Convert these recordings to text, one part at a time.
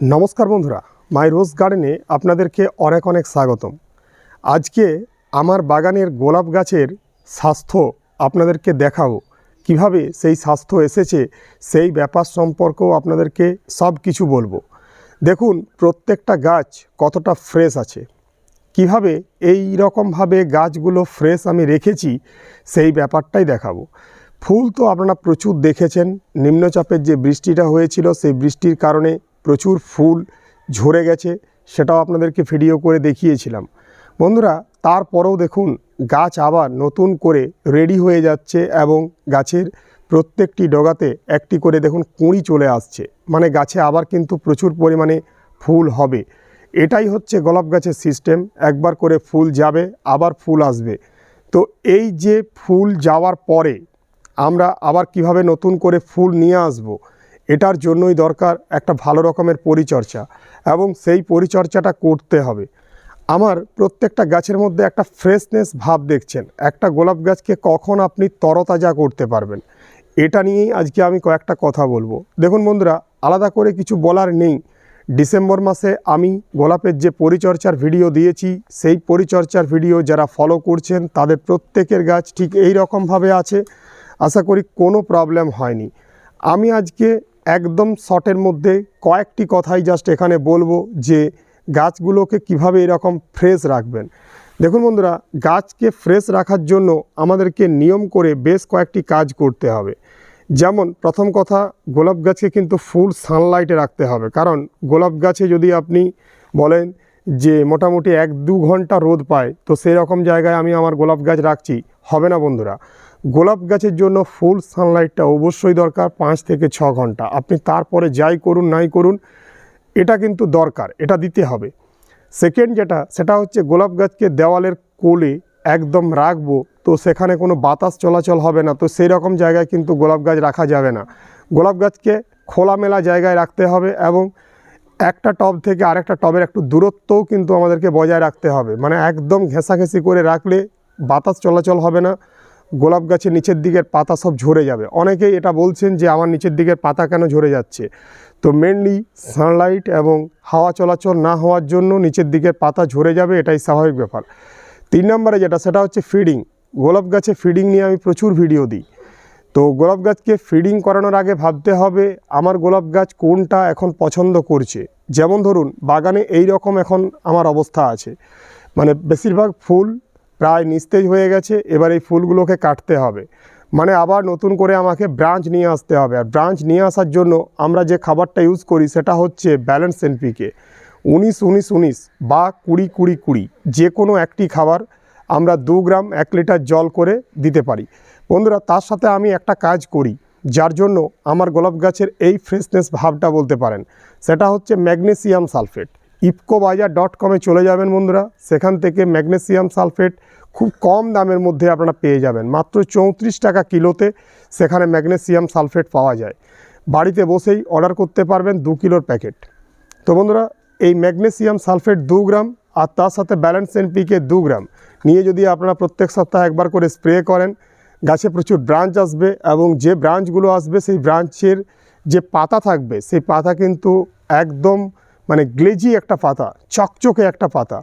নমস্কার বন্ধুরা, মাই রোজ গার্ডেনে আপনাদেরকে অনেক অনেক স্বাগতম। আজকে আমার বাগানের গোলাপ গাছের স্বাস্থ্য আপনাদেরকে দেখাবো। কীভাবে সেই স্বাস্থ্য এসেছে, সেই ব্যাপার সম্পর্কেও আপনাদেরকে সব কিছু বলব। দেখুন, প্রত্যেকটা গাছ কতটা ফ্রেশ আছে। কীভাবে এই রকমভাবে গাছগুলো ফ্রেশ আমি রেখেছি, সেই ব্যাপারটাই দেখাবো। ফুল তো আপনারা প্রচুর দেখেছেন, নিম্নচাপের যে বৃষ্টিটা হয়েছিল, সেই বৃষ্টির কারণে প্রচুর ফুল ঝরে গেছে, সেটাও আপনাদেরকে ভিডিও করে দেখিয়েছিলাম। বন্ধুরা, তারপরেও দেখুন, গাছ আবার নতুন করে রেডি হয়ে যাচ্ছে এবং গাছের প্রত্যেকটি ডগাতে একটি করে দেখুন কুঁড়ি চলে আসছে। মানে গাছে আবার কিন্তু প্রচুর পরিমাণে ফুল হবে। এটাই হচ্ছে গোলাপ গাছের সিস্টেম একবার করে ফুল যাবে, আবার ফুল আসবে। তো এই যে ফুল যাওয়ার পরে আমরা আবার কীভাবে নতুন করে ফুল নিয়ে আসব এটার জন্যই দরকার একটা ভালো রকমের পরিচর্যা এবং সেই পরিচর্যাটা করতে হবে। আমার প্রত্যেকটা গাছের মধ্যে একটা ফ্রেশনেস ভাব দেখছেন। একটা গোলাপ গাছকে কখন আপনি তরতাজা করতে পারবেন। এটা নিয়েই আজকে আমি কয়েকটা কথা বলব। দেখুন বন্ধুরা, আলাদা করে কিছু বলার নেই। ডিসেম্বর মাসে আমি গোলাপের যে পরিচর্যার ভিডিও দিয়েছি, সেই পরিচর্যার ভিডিও যারা ফলো করছেন, তাদের প্রত্যেকের গাছ ঠিক এই রকমভাবে আছে। আশা করি কোনো প্রবলেম হয়নি। আমি আজকে একদম শর্টের মধ্যে কয়েকটি কথাই জাস্ট এখানে বলব যে গাছগুলোকে কীভাবে এরকম ফ্রেশ রাখবেন। দেখুন বন্ধুরা, গাছকে ফ্রেশ রাখার জন্য আমাদেরকে নিয়ম করে বেশ কয়েকটি কাজ করতে হবে। যেমন প্রথম কথা, গোলাপ গাছকে কিন্তু ফুল সানলাইটে রাখতে হবে। কারণ গোলাপ গাছে যদি আপনি বলেন যে মোটামুটি এক দু ঘণ্টা রোদ পায়, তো সেই রকম জায়গায় আমি আমার গোলাপ গাছ রাখছি। হবে না বন্ধুরা। গোলাপ গাছের জন্য ফুল সানলাইটটা অবশ্যই দরকার পাঁচ থেকে ছ ঘণ্টা। আপনি তারপরে যাই করুন, নাই করুন, এটা কিন্তু দরকার, এটা দিতে হবে। সেকেন্ড যেটা, সেটা হচ্ছে গোলাপ গাছকে দেওয়ালের কোলে একদম রাখব, তো সেখানে কোনো বাতাস চলাচল হবে না, তো সেই রকম জায়গায় কিন্তু গোলাপ গাছ রাখা যাবে না। গোলাপ গাছকে খোলামেলা জায়গায় রাখতে হবে এবং একটা টব থেকে আরেকটা টবের একটু দূরত্বও কিন্তু আমাদেরকে বজায় রাখতে হবে। মানে একদম ঘেঁষাঘেঁষি করে রাখলে বাতাস চলাচল হবে না গোলাপ গাছের নিচের দিকের পাতা সব ঝরে যাবে। অনেকেই এটা বলছেন যে আমার নিচের দিকের পাতা কেন ঝরে যাচ্ছে? তো মেনলি সানলাইট এবং হাওয়া চলাচল না হওয়ার জন্য নিচের দিকের পাতা ঝরে যাবে, এটাই স্বাভাবিক ব্যাপার। তিন নম্বরে যেটা, সেটা হচ্ছে ফিডিং গোলাপ গাছে ফিডিং নিয়ে আমি প্রচুর ভিডিও দিই। তো গোলাপ গাছকে ফিডিং করানোর আগে ভাবতে হবে, আমার গোলাপ গাছ কোনটা এখন পছন্দ করছে? যেমন ধরুন, বাগানে এই রকম এখন আমার অবস্থা আছে। মানে বেশিরভাগ ফুল প্রায় নিস্তেজ হয়ে গেছে, এবার এই ফুলগুলোকে কাটতে হবে। মানে আবার নতুন করে আমাকে ব্রাঞ্চ নিয়ে আসতে হবে। আর ব্রাঞ্চ নিয়ে আসার জন্য আমরা যে খাবারটা ইউজ করি সেটা হচ্ছে ব্যালেন্স এনপিকে। উনিশ উনিশ উনিশ বা কুড়ি কুড়ি কুড়ি যে কোনো একটি খাবার আমরা দু গ্রাম, এক লিটার জল করে দিতে পারি। বন্ধুরা, তার সাথে আমি একটা কাজ করি, যার জন্য আমার গোলাপ গাছের এই ফ্রেশনেস ভাবটা বলতে পারেন। সেটা হচ্ছে ম্যাগনেসিয়াম সালফেট। ইফকো বাজার ডট কমে চলে যাবেন বন্ধুরা। সেখান থেকে ম্যাগনেসিয়াম সালফেট খুব কম দামের মধ্যে আপনারা পেয়ে যাবেন। মাত্র চৌত্রিশ টাকা কিলোতে সেখানে ম্যাগনেসিয়াম সালফেট পাওয়া যায়। বাড়িতে বসেই অর্ডার করতে পারবেন দু কিলোর প্যাকেট। তো বন্ধুরা, এই ম্যাগনেসিয়াম সালফেট দু গ্রাম আর তার সাথে ব্যালেন্স এনপিকে দু গ্রাম নিয়ে যদি আপনারা প্রত্যেক সপ্তাহে একবার করে স্প্রে করেন, গাছে প্রচুর ব্রাঞ্চ আসবে এবং যে ব্রাঞ্চগুলো আসবে, সেই ব্রাঞ্চের যে পাতা থাকবে, সেই পাতা কিন্তু একদম মানে গ্লেজি একটা পাতা, চকচকে একটা পাতা।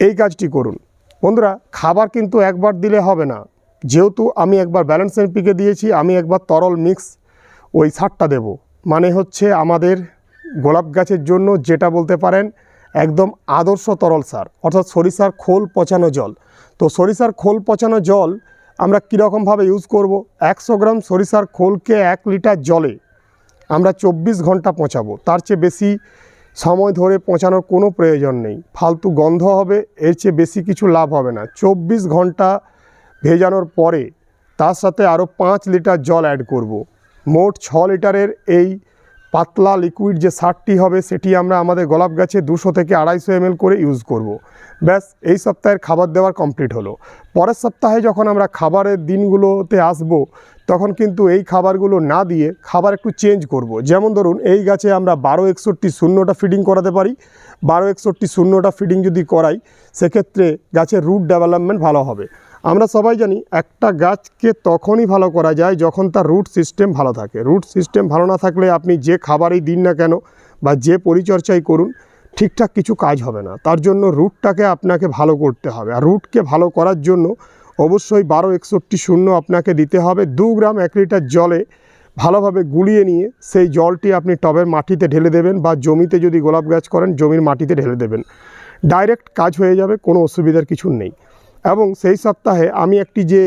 এই কাজটি করুন। বন্ধুরা, খাবার কিন্তু একবার দিলে হবে না। যেহেতু আমি একবার ব্যালেন্স এনপিকে দিয়েছি, আমি একবার তরল মিক্স ওই সারটা দেব। মানে হচ্ছে আমাদের গোলাপ গাছের জন্য যেটা বলতে পারেন একদম আদর্শ তরল সার, অর্থাৎ সরিষার খোল পচানো জল। তো সরিষার খোল পচানো জল আমরা কীরকমভাবে ইউজ করব? একশো গ্রাম সরিষার খোলকে এক লিটার জলে আমরা চব্বিশ ঘণ্টা পচাবো। তার চেয়ে বেশি সময় ধরে পচানোর কোনো প্রয়োজন নেই ফালতু গন্ধ হবে, এর চেয়ে বেশি কিছু লাভ হবে না চব্বিশ ঘণ্টা ভেজানোর পরে তার সাথে আরও পাঁচ লিটার জল অ্যাড করব। মোট ছ লিটারের এই পাতলা লিকুইড যে সারটি হবে, সেটি আমরা আমাদের গোলাপ গাছে দুশো থেকে আড়াইশো এমএল করে ইউজ করব। ব্যাস, এই সপ্তাহের খাবার দেওয়ার কমপ্লিট হলো পরের সপ্তাহে যখন আমরা খাবারের দিনগুলোতে আসব তখন কিন্তু এই খাবারগুলো না দিয়ে খাবার একটু চেঞ্জ করব। যেমন ধরুন, এই গাছে আমরা বারো একষট্টি শূন্যটা ফিডিং করাতে পারি। বারো একষট্টি শূন্যটা ফিডিং যদি করাই, সেক্ষেত্রে গাছের রুট ডেভেলপমেন্ট ভালো হবে। আমরা সবাই জানি, একটা গাছকে তখনই ভালো করা যায় যখন তার রুট সিস্টেম ভালো থাকে। রুট সিস্টেম ভালো না থাকলে আপনি যে খাবারই দিন না কেন বা যে পরিচর্যাই করুন, ঠিকঠাক কিছু কাজ হবে না। তার জন্য রুটটাকে আপনাকে ভালো করতে হবে। আর রুটকে ভালো করার জন্য অবশ্যই বারো একষট্টি শূন্য আপনাকে দিতে হবে। দু গ্রাম এক লিটার জলে ভালোভাবে গুলিয়ে নিয়ে সেই জলটি আপনি টবের মাটিতে ঢেলে দেবেন বা জমিতে যদি গোলাপ গাছ করেন, জমির মাটিতে ঢেলে দেবেন। ডাইরেক্ট কাজ হয়ে যাবে, কোনো অসুবিধার কিছু নেই। এবং সেই সপ্তাহে আমি একটি যে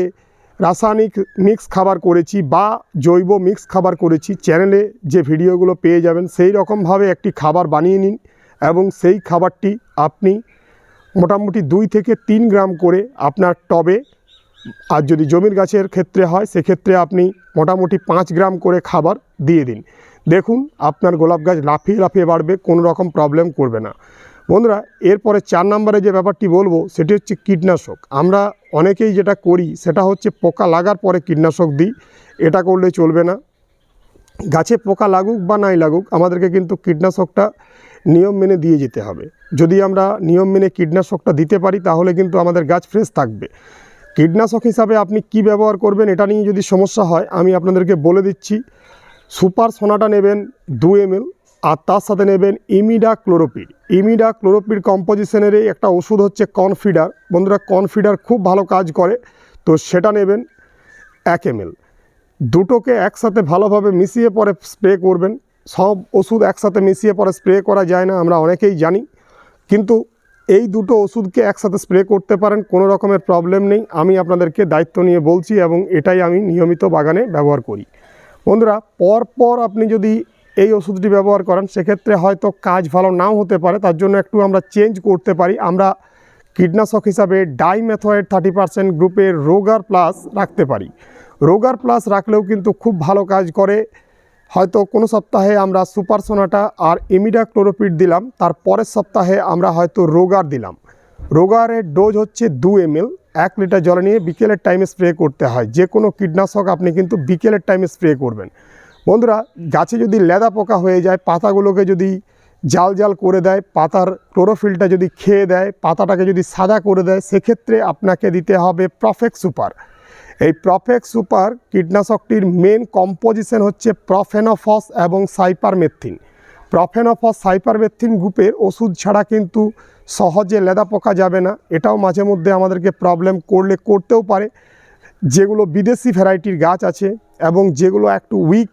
রাসায়নিক মিক্স খাবার করেছি বা জৈব মিক্স খাবার করেছি, চ্যানেলে যে ভিডিওগুলো পেয়ে যাবেন, সেই রকমভাবে একটি খাবার বানিয়ে নিন এবং সেই খাবারটি আপনি মোটামুটি দুই থেকে তিন গ্রাম করে আপনার টবে আর যদি জমির গাছের ক্ষেত্রে হয়, সেক্ষেত্রে আপনি মোটামুটি পাঁচ গ্রাম করে খাবার দিয়ে দিন। দেখুন, আপনার গোলাপ গাছ লাফিয়ে লাফিয়ে বাড়বে, কোনো রকম প্রবলেম করবে না। বন্ধুরা, এরপরে চার নম্বরে যে ব্যাপারটি বলব, সেটি হচ্ছে কীটনাশক। আমরা অনেকেই যেটা করি, সেটা হচ্ছে পোকা লাগার পরে কীটনাশক দিই। এটা করলে চলবে না। গাছে পোকা লাগুক বা নাই লাগুক, আমাদেরকে কিন্তু কীটনাশকটা নিয়ম মেনে দিয়ে যেতে হবে। যদি আমরা নিয়ম মেনে কীটনাশকটা দিতে পারি, তাহলে কিন্তু আমাদের গাছ ফ্রেশ থাকবে। কীটনাশক হিসাবে আপনি কি ব্যবহার করবেন এটা নিয়ে যদি সমস্যা হয়, আমি আপনাদেরকে বলে দিচ্ছি, সুপার সোনাটা নেবেন দু এম আর তার সাথে নেবেন ইমিডা ক্লোরোপিড ইমিডা ক্লোরোপিড কম্পোজিশনেরই একটা ওষুধ হচ্ছে কনফিডার। বন্ধুরা, কনফিডার খুব ভালো কাজ করে, তো সেটা নেবেন এক এম দুটোকে একসাথে ভালোভাবে মিশিয়ে পরে স্প্রে করবেন। সব ওষুধ একসাথে মিশিয়ে পরে স্প্রে করা যায় না, আমরা অনেকেই জানি। কিন্তু এই দুটো ওষুধকে একসাথে স্প্রে করতে পারেন, কোনো রকমের প্রবলেম নেই। আমি আপনাদেরকে দায়িত্ব নিয়ে বলছি এবং এটাই আমি নিয়মিত বাগানে ব্যবহার করি। বন্ধুরা পর পর আপনি যদি এই ওষুধটি ব্যবহার করেন, সেক্ষেত্রে হয়তো কাজ ভালো নাও হতে পারে। তার জন্য একটু আমরা চেঞ্জ করতে পারি। আমরা কীটনাশক হিসাবে ডাইমেথয়েড থার্টি পার্সেন্ট গ্রুপের রোগার প্লাস রাখতে পারি। রোগার প্লাস রাখলেও কিন্তু খুব ভালো কাজ করে। হয়তো কোনো সপ্তাহে আমরা সুপার সোনাটা আর ইমিডা ক্লোরোপিড দিলাম, তার পরের সপ্তাহে আমরা হয়তো রোগার দিলাম। রোগারের ডোজ হচ্ছে দু এম এক লিটার জলে নিয়ে বিকেলের টাইমে স্প্রে করতে হয়। যে কোনো কীটনাশক আপনি কিন্তু বিকেলের টাইমে স্প্রে করবেন। বন্ধুরা, গাছে যদি লেদা পোকা হয়ে যায়, পাতাগুলোকে যদি জাল জাল করে দেয়, পাতার ক্লোরোফিলটা যদি খেয়ে দেয়, পাতাটাকে যদি সাদা করে দেয়, সেক্ষেত্রে আপনাকে দিতে হবে প্রফেক্ট সুপার। এই প্রফেক্ট সুপার কীটনাশকটির মেন কম্পোজিশন হচ্ছে প্রফেনোফস এবং সাইপারমেথিন প্রফেনোফস সাইপারমেথিন গ্রুপের ওষুধ ছাড়া কিন্তু সহজে লেদা পোকা যাবে না। এটাও মাঝে মধ্যে আমাদেরকে প্রবলেম করলে, করতেও পারে। যেগুলো বিদেশি ভ্যারাইটির গাছ আছে এবং যেগুলো একটু উইক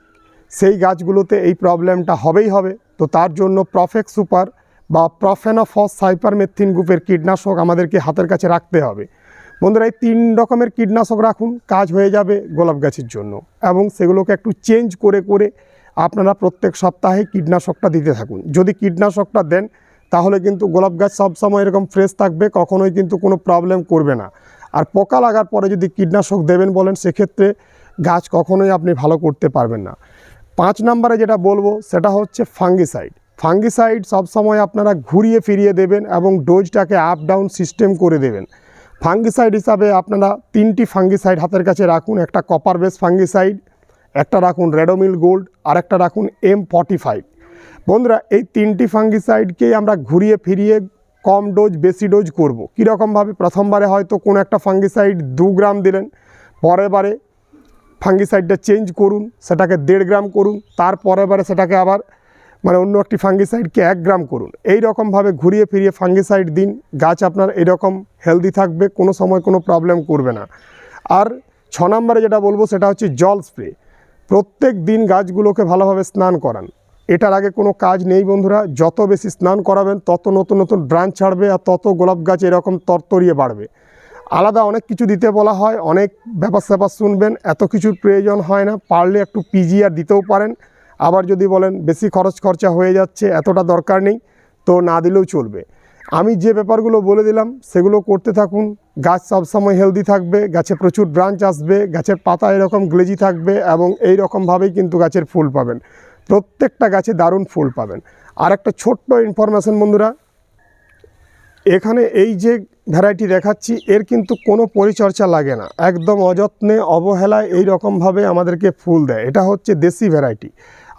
সেই গাছগুলোতে এই প্রবলেমটা হবেই হবে। তো তার জন্য প্রফেক্ট সুপার বা প্রফেনোফস সাইপারমেথিন গ্রুপের কীটনাশক আমাদেরকে হাতের কাছে রাখতে হবে। বন্ধুরা, এই তিন রকমের কীটনাশক রাখুন, কাজ হয়ে যাবে গোলাপ গাছের জন্য এবং সেগুলোকে একটু চেঞ্জ করে করে আপনারা প্রত্যেক সপ্তাহে কীটনাশকটা দিতে থাকুন। যদি কীটনাশকটা দেন, তাহলে কিন্তু গোলাপ গাছ সবসময় এরকম ফ্রেশ থাকবে, কখনোই কিন্তু কোনো প্রবলেম করবে না। আর পোকা লাগার পরে যদি কীটনাশক দেবেন বলেন, সেক্ষেত্রে গাছ কখনোই আপনি ভালো করতে পারবেন না। পাঁচ নম্বরে যেটা বলব, সেটা হচ্ছে ফাঙ্গিসাইড। ফাঙ্গিসাইড সবসময় আপনারা ঘুরিয়ে ফিরিয়ে দেবেন এবং ডোজটাকে আপ ডাউন সিস্টেম করে দেবেন। ফাঙ্গিসাইড হিসাবে আপনারা তিনটি ফাঙ্গিসাইড হাতের কাছে রাখুন, একটা কপার বেস ফাঙ্গিসাইড, একটা রাখুন রেডোমিল গোল্ড, আর একটা রাখুন এম ফর্টি ফাইভ বন্ধুরা, এই তিনটি ফাঙ্গিসাইডকেই আমরা ঘুরিয়ে ফিরিয়ে কম ডোজ বেশি ডোজ করব। কীরকমভাবে প্রথমবারে হয়তো কোনো একটা ফাঙ্গিসাইড দু গ্রাম দিলেন, পরের বারে ফাঙ্গিসাইডটা চেঞ্জ করুন, সেটাকে দেড় গ্রাম করুন তার পরের বারে সেটাকে আবার মানে অন্য একটি ফাঙ্গিসাইডকে এক গ্রাম করুন। এই রকমভাবে ঘুরিয়ে ফিরিয়ে ফাঙ্গিসাইড দিন। গাছ আপনার এরকম হেলদি থাকবে, কোনো সময় কোনো প্রবলেম করবে না। আর ছ নম্বরে যেটা বলব সেটা হচ্ছে জল স্প্রে প্রত্যেক দিন গাছগুলোকে ভালোভাবে স্নান করান। এটার আগে কোনো কাজ নেই বন্ধুরা। যত বেশি স্নান করাবেন, তত নতুন নতুন ব্রাঞ্চ ছাড়বে আর তত গোলাপ গাছ এরকম তরতরিয়ে বাড়বে। আলাদা অনেক কিছু দিতে বলা হয়, অনেক ব্যাপার স্যাপার শুনবেন, এত কিছুর প্রয়োজন হয় না। পারলে একটু পিজিআর দিতেও পারেন। আবার যদি বলেন বেশি খরচ খরচা হয়ে যাচ্ছে, এতটা দরকার নেই, তো না দিলেও চলবে। আমি যে ব্যাপারগুলো বলে দিলাম, সেগুলো করতে থাকুন। গাছ সবসময় হেলদি থাকবে, গাছে প্রচুর ব্রাঞ্চ আসবে, গাছের পাতা এরকম গ্লেজি থাকবে এবং এই রকমভাবেই কিন্তু গাছের ফুল পাবেন। প্রত্যেকটা গাছে দারুণ ফুল পাবেন। আর একটা ছোট্ট ইনফরমেশন বন্ধুরা, এখানে এই যে ভ্যারাইটি দেখাচ্ছি, এর কিন্তু কোনো পরিচর্যা লাগে না। একদম অযত্নে, অবহেলায় এই রকমভাবে আমাদেরকে ফুল দেয়। এটা হচ্ছে দেশি ভ্যারাইটি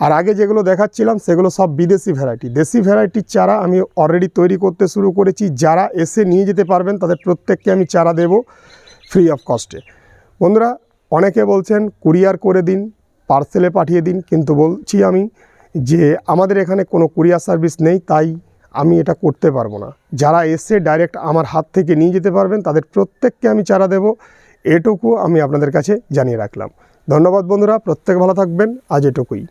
আর আগে যেগুলো দেখাচ্ছিলাম, সেগুলো সব বিদেশি ভ্যারাইটি দেশি ভ্যারাইটির চারা আমি অলরেডি তৈরি করতে শুরু করেছি। যারা এসে নিয়ে যেতে পারবেন, তাদের প্রত্যেককে আমি চারা দেব ফ্রি অফ কস্টে বন্ধুরা, অনেকে বলছেন, কুরিয়ার করে দিন পার্সেলে পাঠিয়ে দিন। কিন্তু বলছি আমি যে, আমাদের এখানে কোনো কুরিয়ার সার্ভিস নেই, তাই আমি এটা করতে পারব না। যারা এসে ডাইরেক্ট আমার হাত থেকে নিয়ে যেতে পারবেন, তাদের প্রত্যেককে আমি চারা দেব। এটুকু আমি আপনাদের কাছে জানিয়ে রাখলাম। ধন্যবাদ বন্ধুরা, প্রত্যেক ভালো থাকবেন। আজ এটুকুই।